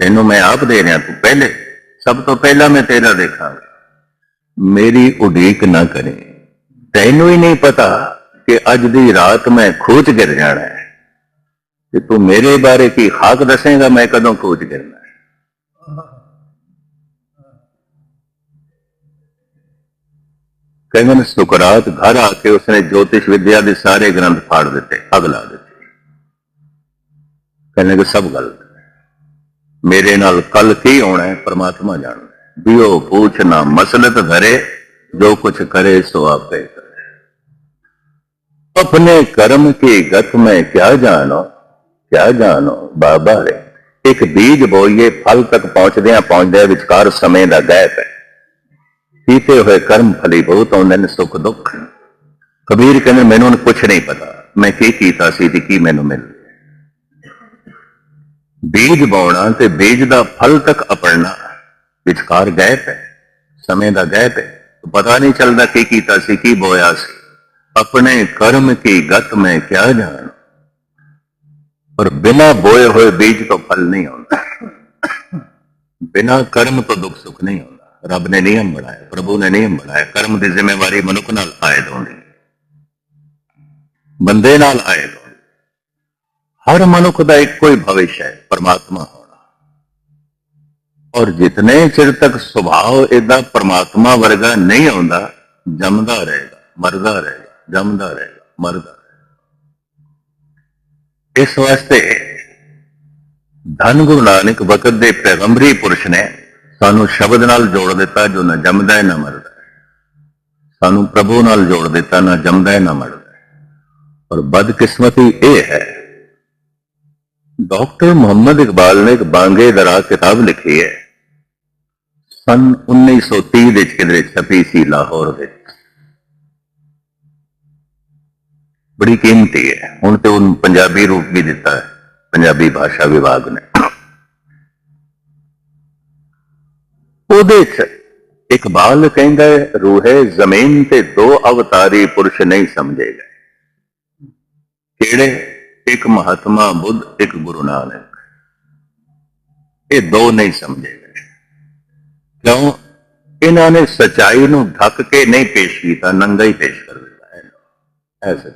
ਤੈਨੂੰ ਮੈਂ ਆਪ ਦੇ ਰਿਹਾ, ਤੂੰ ਪਹਿਲੇ ਸਭ ਤੋਂ ਪਹਿਲਾਂ ਮੈਂ ਤੇਰਾ ਦੇਖਾਂ ਮੇਰੀ ਉਡੀਕ ਨਾ ਕਰੇ। ਤੈਨੂੰ ਹੀ ਨਹੀਂ ਪਤਾ ਕਿ ਅੱਜ ਦੀ ਰਾਤ ਮੈਂ ਖੋਚ ਗਿਰ ਜਾਣਾ ਹੈ। ਤੇ ਤੂੰ ਮੇਰੇ ਬਾਰੇ ਕੀ ਖਾਕ ਦੱਸੇਗਾ, ਮੈਂ ਕਦੋਂ ਖੋਜ ਕਰਨਾ ਕਹਿੰਦੇ ਨੇ, ਸੁਕਰਾਤ ਘਰ ਆ ਕੇ ਉਸਨੇ ਜੋਤਿਸ਼ ਵਿਦਿਆ ਦੇ ਸਾਰੇ ਗ੍ਰੰਥ ਫਾੜ ਦਿੱਤੇ, ਅਗ ਲਾ ਦਿੱਤੇ। ਕਹਿੰਦੇ ਕਿ ਸਭ ਗਲਤ ਮੇਰੇ ਨਾਲ ਕੱਲ ਕੀ ਹੋਣਾ ਹੈ, ਪਰਮਾਤਮਾ ਜਾਣਦਾ ਵੀ ਉਹ ਪੁੱਛਣਾ ਮਸਲਤ ਧਰੇ, ਜੋ ਕੁਛ ਕਰੇ ਸੋ ਆਪੇ ਕਰੇ। ਆਪਣੇ ਕਰਮ ਕੀ ਗਤ ਮੈਂ ਕਿਆ ਜਾਣੋ ਕਿਆ ਜਾਣੋ, ਬਾਬਾ ਰੇ, ਇੱਕ ਬੀਜ ਬੋਈਏ, ਫਲ ਤੱਕ ਪਹੁੰਚਦੇ ਆ ਪਹੁੰਚਦੇ ਵਿਚਕਾਰ ਸਮੇਂ ਦਾ ਗੈਪ ਹੈ। ਕੀਤੇ ਹੋਏ ਕਰਮ ਫਲੀ ਬਹੁਤ ਆਉਂਦੇ ਨੇ, ਸੁੱਖ ਦੁੱਖ। ਕਬੀਰ ਕਹਿੰਦੇ, ਮੈਨੂੰ ਕੁਛ ਨਹੀਂ ਪਤਾ। ਮੈਂ ਕੀ ਕੀਤਾ ਸੀ ਤੇ ਕੀ ਮੈਨੂੰ ਮਿਲ ਬੀਜ ਬੋਣਾ ਤੇ ਬੀਜ ਦਾ ਫਲ ਤੱਕ ਅਪੜਨਾ ਵਿਚਕਾਰ ਗੈਪ ਹੈ, ਸਮੇਂ ਦਾ ਗੈਪ ਹੈ। ਪਤਾ ਨਹੀਂ ਚੱਲਦਾ ਕੀ ਕੀਤਾ ਸੀ, ਕੀ ਬੋਇਆ ਸੀ। ਆਪਣੇ ਕਰਮ ਕੀ ਗਤ ਮੈਂ ਕਿਆ ਜਾਣ। ਪਰ ਬਿਨਾ ਬੋਏ ਹੋਏ ਬੀਜ ਤੋਂ ਫਲ ਨਹੀਂ ਆਉਂਦਾ। ਬਿਨਾ ਕਰਮ ਤੋਂ ਦੁੱਖ ਸੁੱਖ ਨਹੀਂ ਆਉਂਦਾ। ਰੱਬ ਨੇ ਨਿਯਮ ਬਣਾਇਆ, ਪ੍ਰਭੂ ਨੇ ਨਿਯਮ ਬਣਾਇਆ। ਕਰਮ ਦੀ ਜ਼ਿੰਮੇਵਾਰੀ ਮਨੁੱਖ ਨਾਲ ਆਇਦ ਹੁੰਦੀ ਬੰਦੇ ਨਾਲ ਆਇਦ ਹੁੰਦੀ ਹਰ ਮਨੁੱਖ ਦਾ ਇੱਕੋ ਹੀ ਭਵਿष्य ਹੈ ਪਰਮਾਤਮਾ ਹੋਣਾ ਔਰ ਜਿਤਨੇ ਚਿਰ ਤੱਕ ਸੁਭਾਅ ਇਹਦਾ ਪਰਮਾਤਮਾ ਵਰਗਾ ਨਹੀਂ ਆਉਂਦਾ ਜੰਮਦਾ ਰਹੇਗਾ ਮਰਦਾ ਰਹੇਗਾ ਜੰਮਦਾ ਰਹੇਗਾ ਮਰਦਾ ਰਹੇਗਾ ਇਸ ਵਾਸਤੇ ਧੰਨ ਗੁਰੂ ਨਾਨਕ ਵਕਤ ਦੇ ਪੈਗੰਬਰੀ ਪੁਰਸ਼ ਨੇ ਸਾਨੂੰ ਸ਼ਬਦ ਨਾਲ ਜੋੜ ਦਿੱਤਾ ਜੋ ਨਾ ਜੰਮਦਾ ਹੈ ਨਾ ਮਰਦਾ ਸਾਨੂੰ ਪ੍ਰਭੂ ਨਾਲ ਜੋੜ ਦਿੱਤਾ ਨਾ ਜੰਮਦਾ ਹੈ ਨਾ ਮਰਦਾ ਔਰ ਬਦਕਿਸਮਤੀ ਇਹ ਹੈ ਡਾਕਟਰ ਮੁਹੰਮਦ ਇਕਬਾਲ ਨੇ ਇੱਕ ਬਾਂਗੇ ਦਰਾ ਕਿਤਾਬ ਲਿਖੀ ਹੈ। ਸਨ 1930 ਵਿੱਚ ਕਿਧਰੇ ਛਪੀ ਸੀ ਲਾਹੌਰ ਵਿੱਚ। ਬੜੀ ਕੀਮਤੀ ਹੈ। ਹੁਣ ਤੇ ਉਹਨੂੰ ਪੰਜਾਬੀ ਰੂਪ ਵੀ ਦਿੱਤਾ ਹੈ। ਪੰਜਾਬੀ ਭਾਸ਼ਾ ਵਿਭਾਗ ਨੇ। ਉਹਦੇ ਚ ਇਕਬਾਲ ਕਹਿੰਦਾ ਹੈ, ਰੂਹੇ ਜ਼ਮੀਨ ਤੇ ਦੋ ਅਵਤਾਰੀ ਪੁਰਸ਼ ਨਹੀਂ ਸਮਝੇ ਗਏ। ਕਿਹੜੇ? ਇੱਕ ਮਹਾਤਮਾ ਬੁੱਧ, ਇੱਕ ਗੁਰੂ ਨਾਨਕ। ਇਹ ਦੋ ਨਹੀਂ ਸਮਝੇ ਗਏ। ਕਿਉਂ? ਇਹਨਾਂ ਨੇ ਸਚਾਈ ਨੂੰ ਢੱਕ ਕੇ ਨਹੀਂ ਪੇਸ਼ ਕੀਤਾ, ਨੰਗਾ ਹੀ ਪੇਸ਼ ਕਰ ਦਿੱਤਾ ਹੈ ਐਸਾ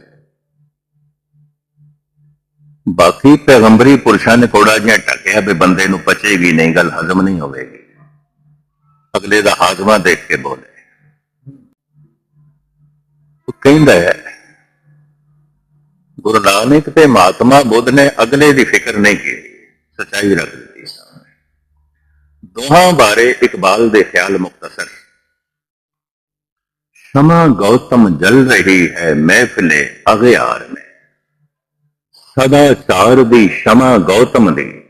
ਬਾਕੀ ਪੈਗੰਬਰੀ ਪੁਰਸ਼ਾਂ ਨੇ ਕੋੜਾ ਜਿਹਾ ਟਕਿਆ ਵੀ ਬੰਦੇ ਨੂੰ ਪਚੇਗੀ ਨਹੀਂ, ਗੱਲ ਹਜ਼ਮ ਨਹੀਂ ਹੋਵੇਗੀ। ਅਗਲੇ ਦਾ ਹਾਜ਼ਮਾ ਦੇਖ ਕੇ ਬੋਲੇ। ਉਹ ਕਹਿੰਦਾ ਹੈ ਗੁਰੂ ਨਾਨਕ ਤੇ ਮਹਾਤਮਾ ਬੁੱਧ ਨੇ ਅਗਲੇ ਦੀ ਫਿਕਰ ਨਹੀਂ ਕੀਤੀ, ਸਚਾਈ ਰੱਖ ਦਿੱਤੀ ਸਾਹਮਣੇ। ਦੋਹਾਂ ਬਾਰੇ ਇਕਬਾਲ ਦੇ ਖਿਆਲ ਮੁਖਤਸਰ ਸ਼ਮਾ ਗੌਤਮ ਜਲ ਰਹੀ ਹੈ ਮਹਿਫਲੇ ਅਗਿਆਰ में ਸਦਾ ਚਾਰ ਦੀ ਸ਼ਮਾ ਗੌਤਮ ਦੀ,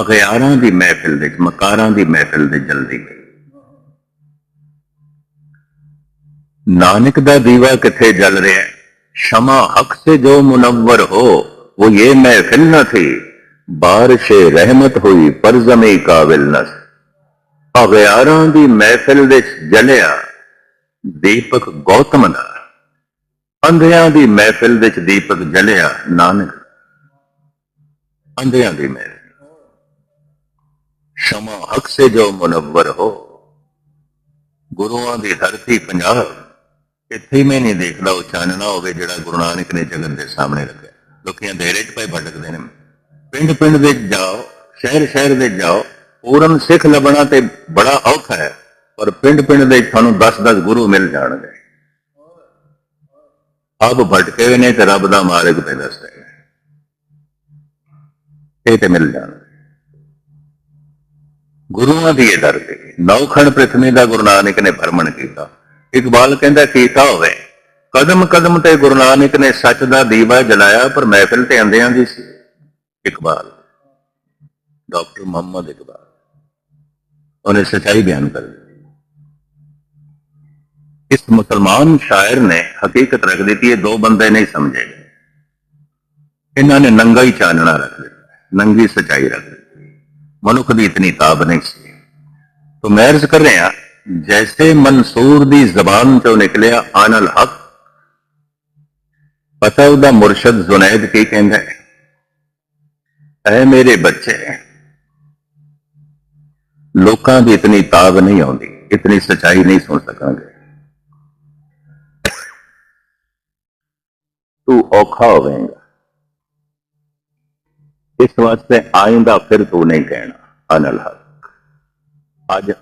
ਅਗਿਆਰਾਂ ਦੀ ਮਹਿਫਿਲ ਦੇ ਮਕਾਰਾਂ ਦੀ ਮਹਿਫਿਲ ਦੇ ਜਲਦੀ ਗਈ। ਨਾਨਕ ਦਾ ਦੀਵਾ ਕਿੱਥੇ ਜਲ ਰਿਹਾ ਹੈ? ਸ਼ਮਾ ਹਕ ਸੇ ਜੋ ਮੁਨਵਰ ਹੋ ਉਹ ਇਹ ਮਹਿਫਿਲ न थी ਬਾਰਿਸ਼ ਰਹਿਮਤ ਹੋਈ ਪਰ ਜ਼ਮੀ ਕਾਬਿਲ न ਅਗਿਆਰਾਂ ਦੀ ਮਹਿਫਿਲ ਵਿੱਚ ਜਲਿਆ ਦੀਪਕ ਗੌਤਮ ਦਾ ਅੰਧਿਆਂ ਦੀ ਮਹਿਫਿਲ ਵਿੱਚ ਦੀਪਕ ਜਲਿਆ ਨਾਨਕ ਅੰਧਿਆਂ ਦੀ ਮਹਿਫਿਲ ਸ਼ਮਾ ਹਕ ਸੇ ਜੋ ਮੁਨਵਰ ਹੋ ਗੁਰੂਆਂ ਦੀ ਧਰਤੀ ਪੰਜਾਬ ਇੱਥੇ ਮੈਂ ਨਹੀਂ ਦੇਖਦਾ ਉਹ ਚਾਨਣਾ ਹੋਵੇ ਜਿਹੜਾ ਗੁਰੂ ਨਾਨਕ ਨੇ ਜਗਤ ਦੇ ਸਾਹਮਣੇ ਰੱਖਿਆ। ਲੋਕੀ ਦੇਰੇ 'ਚ ਪਏ ਭਟਕਦੇ ਨੇ। ਪਿੰਡ ਪਿੰਡ ਦੇ ਜਾਓ ਸ਼ਹਿਰ ਸ਼ਹਿਰ ਦੇ ਜਾਓ, ਪੂਰਨ ਸਿੱਖ ਲੱਭਣਾ ਤੇ ਬੜਾ ਔਖਾ ਹੈ, ਪਰ ਪਿੰਡ ਪਿੰਡ ਦੇ ਤੁਹਾਨੂੰ 10-10 ਗੁਰੂ ਮਿਲ ਜਾਣਗੇ। ਆਪ ਭਟਕੇ ਹੋਏ ਨੇ ਤੇ ਰੱਬ ਦਾ ਮਾਰਗ ਤੇ ਦੱਸਦੇ ਇਹ ਤੇ ਮਿਲ ਜਾਣਗੇ। ਗੁਰੂਆਂ ਦੀ ਇਹ ਦਰ ਤੇ ਨੌਖਣ ਪ੍ਰਥਮੇ ਦਾ ਗੁਰੂ ਨਾਨਕ ਨੇ ਭਰਮਣ ਕੀਤਾ। ਇਕਬਾਲ ਕਹਿੰਦਾ, ਕੀ ਕੀਤਾ ਹੋਵੇ? ਕਦਮ ਕਦਮ ਤੇ ਗੁਰੂ ਨਾਨਕ ਨੇ ਸੱਚ ਦਾ ਦੀਵਾ ਜਲਾਇਆ, ਪਰ ਮਹਿਫਿਲ ਤੇ ਆਂਦਿਆਂ ਦੀ ਸੀ। ਇਕਬਾਲ, ਡਾਕਟਰ ਮੁਹੰਮਦ ਇਕਬਾਲ, ਉਹਨੇ ਸਚਾਈ ਬਿਆਨ ਕਰ ਇਸ ਮੁਸਲਮਾਨ ਸ਼ਾਇਰ ਨੇ ਹਕੀਕਤ ਰੱਖ ਦਿੱਤੀ, ਇਹ ਦੋ ਬੰਦੇ ਨਹੀਂ ਸਮਝੇ ਇਹਨਾਂ ਨੇ ਨੰਗਾ ਹੀ ਚਾਨਣਾ ਰੱਖ ਦਿੱਤਾ, ਨੰਗੀ ਸਚਾਈ ਰੱਖ ਦਿੱਤੀ। ਮਨੁੱਖ ਦੀ ਇਤਨੀ ਤਾਬ ਨਹੀਂ ਸੀ। ਤੋਂ ਮੈਂ ਅਰਜ਼ ਕਰ ਰਿਹਾ ਜੈਸੇ ਮਨਸੂਰ ਦੀ ਜ਼ਬਾਨ ਤੋਂ ਨਿਕਲਿਆ ਆਨਲ ਹਕ ਪਤਾ ਉਹਦਾ ਮੁਰਸ਼ਦ ਜ਼ੁਨੈਦ ਕੀ ਕਹਿੰਦਾ ਹੈ ਐ ਮੇਰੇ ਬੱਚੇ ਲੋਕਾਂ ਦੀ ਇਤਨੀ ਤਾਬ ਨਹੀਂ ਆਉਂਦੀ ਇਤਨੀ ਸਚਾਈ ਨਹੀਂ ਸੁਣ ਸਕਾਂਗੇ ਤੂੰ ਔਖਾ ਹੋਵੇਂਗਾ ਇਸ ਵਾਸਤੇ ਆਇੰਦਾ ਫਿਰ ਤੂੰ ਨਹੀਂ ਕਹਿਣਾ ਅਨਲ ਹਕ ਅੱਜ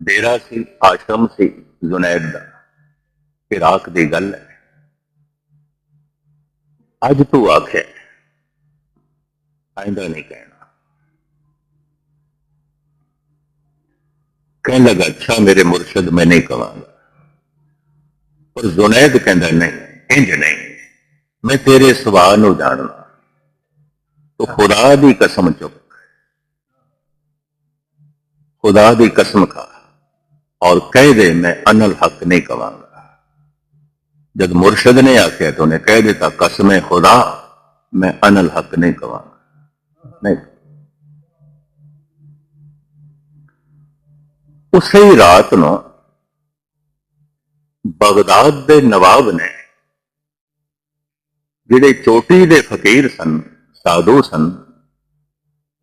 ਡੇਰਾ ਸੀ, ਆਸ਼ਰਮ ਸੀ, ਜ਼ੁਨੈਦ ਦਾ। ਇਰਾਕ ਦੀ ਗੱਲ ਹੈ, ਅੱਜ ਤੂੰ ਆਖੇ, ਆਇੰਦਾ ਨਹੀਂ ਕਹਿਣਾ। ਕਹਿਣ ਲੱਗਾ ਅੱਛਾ, ਮੇਰੇ ਮੁਰਸ਼ਦ ਮੈਂ ਨਹੀਂ ਕਵਾਂਗਾ। ਪਰ ਜ਼ੁਨੈਦ ਕਹਿੰਦਾ, ਨਹੀਂ, ਇੰਜ ਨਹੀਂ, ਮੈਂ ਤੇਰੇ ਸੁਭਾਅ ਨੂੰ ਜਾਣਦਾ ਤੂੰ ਖੁਦਾ ਦੀ ਕਸਮ ਚੁੱਕ, ਖੁਦਾ ਦੀ ਕਸਮ ਖਾ। ਔਰ ਕਹਿ ਦੇ ਮੈਂ ਅਨਲ ਹਕ ਨਹੀਂ ਕਵਾਂਗਾ जब मुर्शद ने आके तो उन्हें कह देता कसम खुदा मैं अनल हक नहीं कहूंगा नहीं ਉਸੇ ਹੀ ਰਾਤ ਨੂੰ ਬਗਦਾਦ ਦੇ ਨਵਾਬ ਨੇ ਜਿਹੜੇ ਚੋਟੀ ਦੇ ਫਕੀਰ ਸਨ ਸਾਧੂ ਸਨ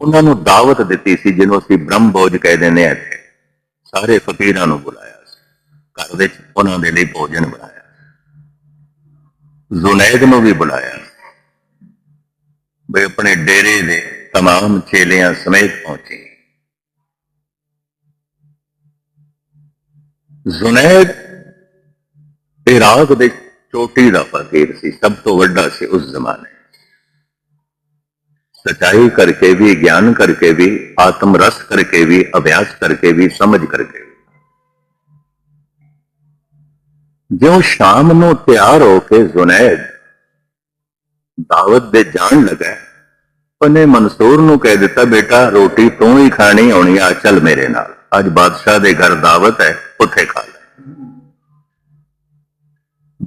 ਉਹਨਾਂ ਨੂੰ ਦਾਵਤ ਦਿੱਤੀ ਸੀ ਜਿਹਨੂੰ ਅਸੀਂ ਬ੍ਰਹਮ ਭੋਜ ਕਹਿ ਦਿੰਦੇ ਆ ਇੱਥੇ ਸਾਰੇ ਫਕੀਰਾਂ ਨੂੰ ਬੁਲਾਇਆ ਸੀ ਘਰ ਵਿੱਚ ਉਹਨਾਂ ਦੇ ਲਈ ਭੋਜਨ ਬਣਾਇਆ ਜ਼ੁਨੈਦ ਨੂੰ ਵੀ ਬੁਲਾਇਆ ਬਈ ਆਪਣੇ ਡੇਰੇ ਦੇ तमाम ਚੇਲਿਆਂ ਸਮੇਤ ਪਹੁੰਚੇ ਜ਼ੁਨੈਦ ਇਰਾਕ ਦੇ ਚੋਟੀ ਦਾ ਫਕੀਰ ਸੀ ਸਭ ਤੋਂ ਵੱਡਾ ਸੀ ਉਸ ਜ਼ਮਾਨੇ ਸਚਾਈ ਕਰਕੇ ਵੀ, ਗਿਆਨ ਕਰਕੇ ਵੀ, ਆਤਮ ਰਸ ਕਰਕੇ ਵੀ, ਅਭਿਆਸ ਕਰਕੇ ਵੀ, ਸਮਝ ਕਰਕੇ ਵੀ। ਜਿਉਂ ਸ਼ਾਮ ਨੂੰ ਤਿਆਰ ਹੋ ਕੇ ਜ਼ੁਨੈਦ ਦਾਵਤ ਦੇ ਜਾਣ ਲੱਗਾ। ਉਹਨੇ ਮਨਸੂਰ ਨੂੰ ਕਹਿ ਦਿੱਤਾ, ਬੇਟਾ, ਰੋਟੀ ਤੂੰ ਹੀ ਖਾਣੀ ਆਉਣੀ ਆ, ਚੱਲ ਮੇਰੇ ਨਾਲ। ਅੱਜ ਬਾਦਸ਼ਾਹ ਦੇ ਘਰ ਦਾਵਤ ਹੈ, ਉੱਥੇ ਖਾ ਲੈ।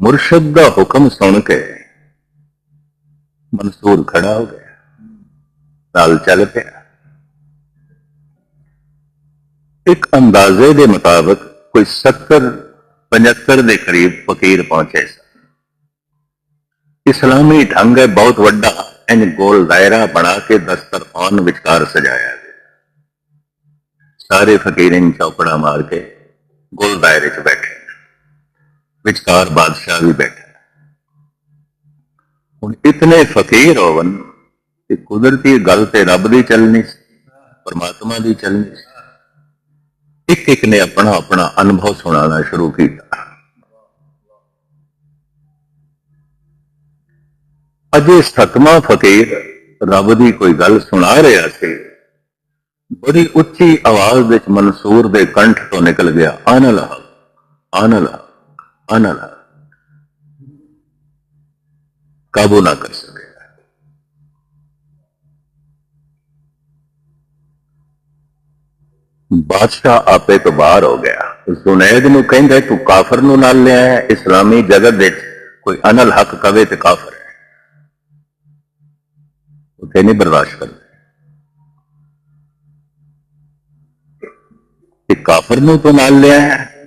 ਮੁਰਸ਼ਦ ਦਾ ਹੁਕਮ ਸੁਣ ਕੇ ਮਨਸੂਰ ਖੜਾ ਹੋ ਗਿਆ। ਨਾਲ ਚੱਲ ਪਿਆ। ਇੱਕ ਅੰਦਾਜ਼ੇ ਦੇ ਮੁਤਾਬਕ ਕੋਈ 70 75 ਦੇ ਕਰੀਬ ਫਕੀਰ ਪਹੁੰਚੇ ਸਨ। ਇਸਲਾਮੀ ਢੰਗ ਹੈ, ਬਹੁਤ ਵੱਡਾ। ਇਨ ਗੋਲ ਦਾਇਰਾ ਬਣਾ ਕੇ ਦਸਤਰਖਾਨ ਵਿਚਕਾਰ ਸਜਾਇਆ ਗਿਆ। ਸਾਰੇ ਫਕੀਰਾਂ ਚੌਪੜਾ ਮਾਰ ਕੇ ਗੋਲ ਦਾਇਰੇ 'ਚ ਬੈਠੇ ਵਿਚਕਾਰ ਬਾਦਸ਼ਾਹ ਵੀ ਬੈਠਾ ਹੁਣ ਇਤਨੇ ਫਕੀਰ ਹੋਵਨ ਕਿ ਕੁਦਰਤੀ ਗੱਲ ਤੇ ਰੱਬ ਦੀ ਚੱਲਣੀ ਸੀ, ਪਰਮਾਤਮਾ ਦੀ ਚੱਲਣੀ ਸੀ। ਇੱਕ ਇੱਕ ਨੇ ਆਪਣਾ ਆਪਣਾ ਅਨੁਭਵ ਸੁਣਾਉਣਾ ਸ਼ੁਰੂ ਕੀਤਾ। ਅਜੇ ਸਤਮਾ ਫਕੀਰ ਰੱਬ ਦੀ ਕੋਈ ਗੱਲ ਸੁਣਾ ਰਿਹਾ ਸੀ। ਬੜੀ ਉੱਚੀ ਆਵਾਜ਼ ਵਿੱਚ ਮਨਸੂਰ ਦੇ ਕੰਠ ਤੋਂ ਨਿਕਲ ਗਿਆ ਆਨਲ ਅਨਲ ਆਨਲ ਕਾਬੂ ਨਾ ਕਰ ਸਕਿਆ ਬਾਦਸ਼ਾਹ ਆਪੇ ਤੋਂ ਬਾਹਰ ਹੋ ਗਿਆ। ਸੁਨੈਦ ਨੂੰ ਕਹਿੰਦਾ, ਤੂੰ ਕਾਫਰ ਨੂੰ ਨਾਲ ਲਿਆ ਹੈ। ਇਸਲਾਮੀ ਜਗਤ ਵਿੱਚ ਕੋਈ ਅਨਲ ਹੱਕ ਕਵੇ ਤੇ ਕਾਫਰ ਹੈ। ਉਹ ਤੇ ਬਰਦਾਸ਼ਤ ਕਰਦਾ। ਤੇ ਕਾਫਰ ਨੂੰ ਤੂੰ ਨਾਲ ਲਿਆ ਹੈ।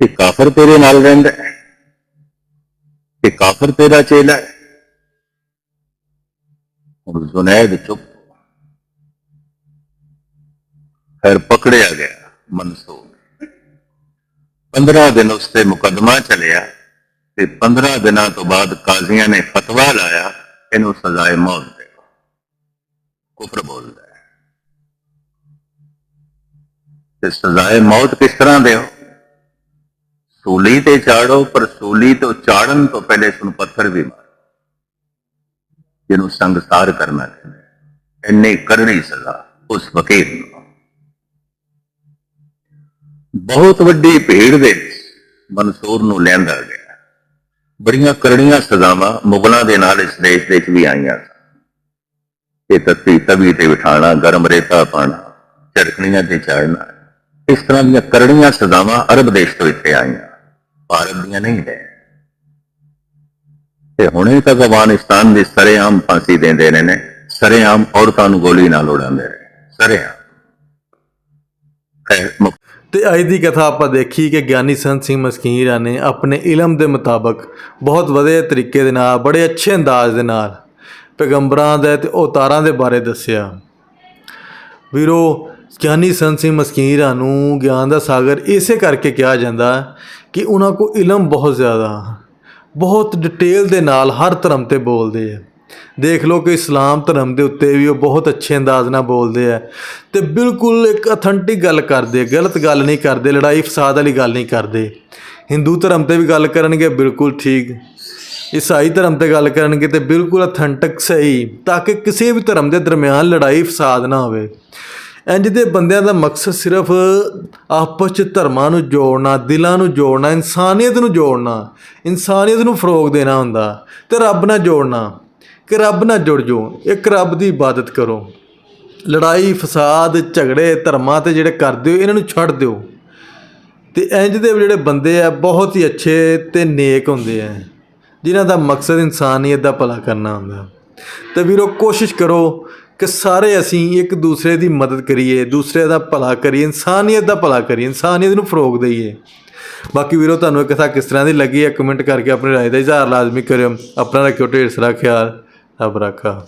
ਤੇ ਕਾਫਰ ਤੇਰੇ ਨਾਲ ਰਹਿੰਦਾ ਹੈ। ਤੇ ਕਾਫਰ ਤੇਰਾ ਚੇਲਾ ਹੈ। ਹੁਣ ਸੁਨੈਦ ਚੁੱਪ ਫਿਰ ਪਕੜਿਆ ਗਿਆ ਮਨਸੂਰ। 15 ਦਿਨ ਉਸ ਤੇ ਮੁਕਦਮਾ ਚੱਲਿਆ ਤੇ 15 ਦਿਨਾਂ ਤੋਂ ਬਾਅਦ ਕਾਜ਼ੀਆਂ ਨੇ ਫਤਵਾ ਲਾਇਆ, ਇਹਨੂੰ ਸਜ਼ਾਏ ਮੌਤ ਦੇ ਕੁਫਰ ਬੋਲਦਾ ਹੈ। ਤੇ ਸਜ਼ਾਏ ਮੌਤ ਕਿਸ ਤਰ੍ਹਾਂ ਦਿਓ ਸੂਲੀ ਤੇ ਚਾੜੋ, ਪਰ ਸੂਲੀ ਤੋਂ ਚਾੜਨ ਤੋਂ ਪਹਿਲੇ ਸੁਣ ਪੱਥਰ ਵੀ ਮਾਰ। ਜਿਹਨੂੰ ਸੰਗਸਾਰ ਕਰਨਾ ਕਹਿੰਦੇ ਇੰਨੀ ਕਰਨੀ ਸਜ਼ਾ ਉਸ ਵਕੀਲ ਨੂੰ। ਬਹੁਤ ਵੱਡੀ ਭੀੜ ਵਿੱਚ ਮਨਸੂਰ ਨੂੰ ਲਿਆਂਦਾ ਗਿਆ। ਬੜੀਆਂ ਕਰੜੀਆਂ ਸਜ਼ਾਵਾਂ ਮੁਗਲਾਂ ਦੇ ਨਾਲ ਇਸ ਦੇਸ਼ ਵਿੱਚ ਵੀ ਆਈਆਂ ਸਨ। ਤਤੀ ਤਵੀ ਤੇ ਬਿਠਾਣਾ, ਗਰਮ ਰੇਤਾ ਪਾਣਾ, ਝੜਕਣੀਆਂ ਤੇ ਚਾੜਨਾ, ਇਸ ਤਰ੍ਹਾਂ ਦੀਆਂ ਕਰੜੀਆਂ ਸਜ਼ਾਵਾਂ ਅਰਬ ਦੇਸ਼ ਤੋਂ ਇੱਥੇ ਆਈਆਂ, ਭਾਰਤ ਦੀਆਂ ਨਹੀਂ ਨੇ। ਤੇ ਹੁਣੇ ਤੱਕ ਅਫਗਾਨਿਸਤਾਨ ਦੇ ਸਰੇਆਮ ਫਾਂਸੀ ਦਿੰਦੇ ਨੇ ਨੇ, ਸਰੇਆਮ ਔਰਤਾਂ ਨੂੰ ਗੋਲੀ ਨਾਲ ਉਡਾਉਂਦੇ ਨੇ ਸਰੇਆਮ। ਖੈਰ ਤੇ ਅੱਜ ਦੀ ਕਥਾ ਆਪਾਂ ਦੇਖੀ ਕਿ ਗਿਆਨੀ ਸੰਤ ਸਿੰਘ ਮਸਕੀਰਾ ਨੇ ਆਪਣੇ ਇਲਮ ਦੇ ਮੁਤਾਬਕ ਬਹੁਤ ਵਧੀਆ ਤਰੀਕੇ ਦੇ ਨਾਲ, ਬੜੇ ਅੱਛੇ ਅੰਦਾਜ਼ ਦੇ ਨਾਲ ਪੈਗੰਬਰਾਂ ਦੇ ਤੇ ਅਵਤਾਰਾਂ ਦੇ ਬਾਰੇ ਦੱਸਿਆ। ਵੀਰੋ, ਗਿਆਨੀ ਸੰਤ ਸਿੰਘ ਮਸਕੀਰਾ ਨੂੰ ਗਿਆਨ ਦਾ ਸਾਗਰ ਇਸੇ ਕਰਕੇ ਕਿਹਾ ਜਾਂਦਾ ਕਿ ਉਹਨਾਂ ਕੋ ਇਲਮ ਬਹੁਤ ਜ਼ਿਆਦਾ, ਬਹੁਤ ਡਿਟੇਲ ਦੇ ਨਾਲ ਹਰ ਧਰਮ ਤੇ ਬੋਲਦੇ ਆ। ਦੇਖ ਲਓ ਕਿ ਇਸਲਾਮ ਧਰਮ ਦੇ ਉੱਤੇ ਵੀ ਉਹ ਬਹੁਤ ਅੱਛੇ ਅੰਦਾਜ਼ ਨਾਲ ਬੋਲਦੇ ਆ। ਤੇ ਬਿਲਕੁਲ ਇੱਕ ਅਥੈਂਟਿਕ ਗੱਲ ਕਰਦੇ, ਗਲਤ ਗੱਲ ਨਹੀਂ ਕਰਦੇ, ਲੜਾਈ ਫਸਾਦ ਵਾਲੀ ਗੱਲ ਨਹੀਂ ਕਰਦੇ। ਹਿੰਦੂ ਧਰਮ ਤੇ ਵੀ ਗੱਲ ਕਰਨਗੇ, ਬਿਲਕੁਲ ਠੀਕ। ਈਸਾਈ ਧਰਮ ਤੇ ਗੱਲ ਕਰਨਗੇ ਤੇ ਬਿਲਕੁਲ ਅਥੈਂਟਿਕ ਸਹੀ, ਤਾਂ ਕਿ ਕਿਸੇ ਵੀ ਧਰਮ ਦੇ ਦਰਮਿਆਨ ਲੜਾਈ ਫਸਾਦ ਨਾ ਹੋਵੇ। ਇੰਜ ਦੇ ਬੰਦਿਆਂ ਦਾ ਮਕਸਦ ਸਿਰਫ ਆਪਸ ਚ ਧਰਮਾਂ ਨੂੰ ਜੋੜਨਾ, ਦਿਲਾਂ ਨੂੰ ਜੋੜਨਾ, ਇਨਸਾਨੀਅਤ ਨੂੰ ਜੋੜਨਾ, ਇਨਸਾਨੀਅਤ ਨੂੰ ਫਰੋਗ ਦੇਣਾ ਹੁੰਦਾ ਤੇ ਰੱਬ ਨਾਲ ਜੋੜਨਾ। ਕਿ ਰੱਬ ਨਾਲ ਜੁੜ ਜਾਓ, ਇੱਕ ਰੱਬ ਦੀ ਇਬਾਦਤ ਕਰੋ। ਲੜਾਈ, ਫਸਾਦ, ਝਗੜੇ, ਧਰਮਾਂ ਤੇ ਜਿਹੜੇ ਕਰਦੇ ਹੋ, ਇਹਨਾਂ ਨੂੰ ਛੱਡ ਦਿਓ। ਤੇ ਇੰਜ ਦੇ ਜਿਹੜੇ ਬੰਦੇ ਆ, ਬਹੁਤ ਹੀ ਅੱਛੇ ਤੇ ਨੇਕ ਹੁੰਦੇ ਆ, ਜਿਨ੍ਹਾਂ ਦਾ ਮਕਸਦ ਇਨਸਾਨੀਅਤ ਦਾ ਭਲਾ ਕਰਨਾ ਹੁੰਦਾ। ਤੇ ਵੀਰੋ, ਕੋਸ਼ਿਸ਼ ਕਰੋ ਕਿ ਸਾਰੇ ਅਸੀਂ ਇੱਕ ਦੂਸਰੇ ਦੀ ਮਦਦ ਕਰੀਏ ਦੂਸਰੇ ਦਾ ਭਲਾ ਕਰੀਏ, ਇਨਸਾਨੀਅਤ ਦਾ ਭਲਾ ਕਰੀਏ, ਇਨਸਾਨੀਅਤ ਨੂੰ ਫਰੋਗ ਦਈਏ। ਬਾਕੀ ਵੀਰੋ, ਤੁਹਾਨੂੰ ਇਹ ਕਥਾ ਕਿਸ ਤਰ੍ਹਾਂ ਦੀ ਲੱਗੀ ਹੈ ਕਮੈਂਟ ਕਰਕੇ ਆਪਣੀ ਰਾਏ ਦਾ ਇਜ਼ਹਾਰ ਲਾਜ਼ਮੀ ਕਰਿਓ। ਆਪਣਾ ਰੱਖਿਓ ਢੇਰ ਸਾਰਾ ਖਿਆਲ। ਰੱਬ ਰੱਖਾ